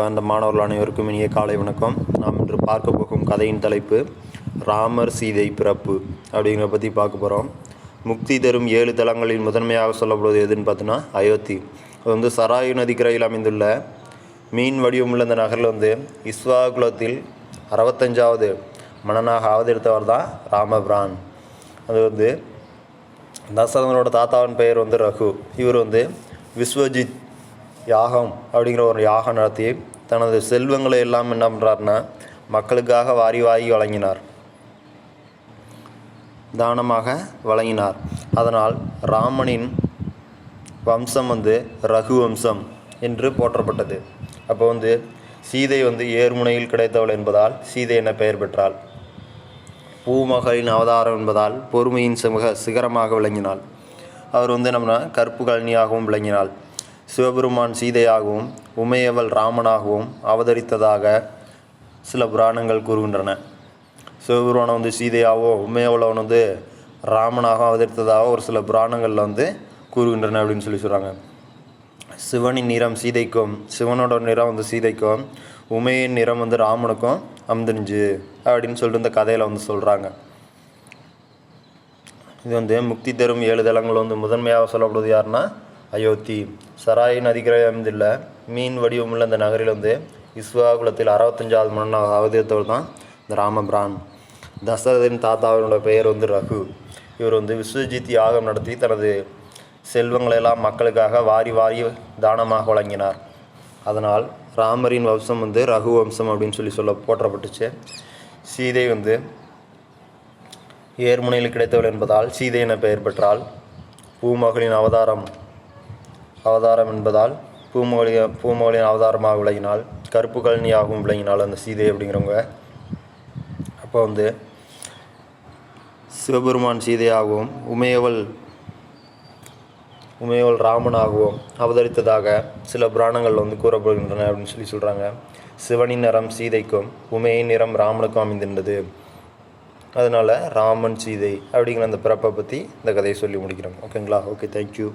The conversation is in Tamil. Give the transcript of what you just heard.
பாந்த மாணவர்கள் அனைவருக்கும் இனிய காலை வணக்கம். நாம் இன்று பார்க்க போகும் கதையின் தலைப்பு ராமர் சீதை பிறப்பு அப்படிங்கிறத பற்றி பார்க்க போகிறோம் முக்தி தரும் ஏழு தலங்களில் முதன்மையாக சொல்லப்படுவது எதுன்னு பார்த்தோன்னா அயோத்தி. அது வந்து சராயு நதிக்கரையில் அமைந்துள்ள மீன் வடிவமுள்ள இந்த நகரில் வந்து இஸ்வா குலத்தில் அறுபத்தஞ்சாவது மன்னனாக அவதரித்தவர் தான் ராமபிரான். அது வந்து தசரதனோட தாத்தாவின் பெயர் வந்து ரகு. இவர் வந்து விஸ்வஜித் யாகம் அப்படிங்கிற ஒரு யாகம் நடத்தி தனது செல்வங்களை எல்லாம் என்ன பண்ணுறாருன்னா மக்களுக்காக வாரி வாரி வழங்கினார். தானமாக வழங்கினார். அதனால் ராமனின் வம்சம் வந்து ரகு வம்சம் என்று போற்றப்பட்டது. அப்போ வந்து சீதை வந்து ஏர்முனையில் கிடைத்தவள் என்பதால் சீதை என பெயர் பெற்றாள்? பூமகளின் அவதாரம் என்பதால் பொறுமையின் சிமக சிகரமாக விளங்கினாள். அவர் வந்து நம்ம கற்பு கழனியாகவும் விளங்கினாள். சிவபெருமான் சீதையாகவும் உமையவள் ராமனாகவும் அவதரித்ததாக சில புராணங்கள் கூறுகின்றன. சிவபெருமானை வந்து சீதையாகவும் உமையவளவன் வந்து ராமனாகவும் அவதரித்ததாக ஒரு சில புராணங்களில் வந்து கூறுகின்றன அப்படின்னு சொல்லி சொல்கிறாங்க சிவனின் நிறம் சீதைக்கும் சிவனோட நிறம் வந்து சீதைக்கும் உமையின் நிறம் வந்து ராமனுக்கும் அமுதனிஞ்சு அப்படின்னு சொல்லிட்டு இந்த கதையில் வந்து சொல்கிறாங்க இது வந்து முக்தி தரும் ஏழு தலங்கள் வந்து முதன்மையாக சொல்லப்படுவது யாருன்னா அயோத்தி. சராய் நதிக்கரை அமைந்துள்ள மீன் வடிவமுள்ள இந்த நகரில் வந்து இஸ்வாகுலத்தில் அறுபத்தஞ்சாவது மன்னனாக அவதரித்தவர் தான் இந்த ராமபிரான். தசரதின் தாத்தாவினோட பெயர் வந்து ரகு. இவர் வந்து விஸ்வஜித் யாகம் நடத்தி தனது செல்வங்களெல்லாம் மக்களுக்காக வாரி வாரி தானமாக வழங்கினார். அதனால் ராமரின் வம்சம் வந்து ரகு வம்சம் அப்படின்னு சொல்லி சொல்ல போற்றப்பட்டுச்சு. சீதை வந்து ஏர்முனையில் கிடைத்தவள் என்பதால் சீதை என பெயர் பெற்றால் பூமகளின் அவதாரம் அவதாரம் என்பதால் பூமோலிய பூமகளின் அவதாரமாக விளங்கினால் கருப்பு கழனியாகவும் விளங்கினால் அந்த சீதை அப்படிங்கிறவங்க அப்போ வந்து சிவபெருமான் சீதையாகவும் உமையவள் உமையவள் ராமனாகவும் அவதரித்ததாக சில புராணங்கள் வந்து கூறப்படுகின்றன அப்படின்னு சொல்லி சொல்கிறாங்க சிவனின் நிறம் சீதைக்கும் உமையின் நிறம் ராமனுக்கும் அமைந்திருந்தது. அதனால் ராமன் சீதை அப்படிங்கிற அந்த பிறப்பை பற்றி இந்த கதையை சொல்லி முடிக்கிறோம். ஓகேங்களா? Okay thank you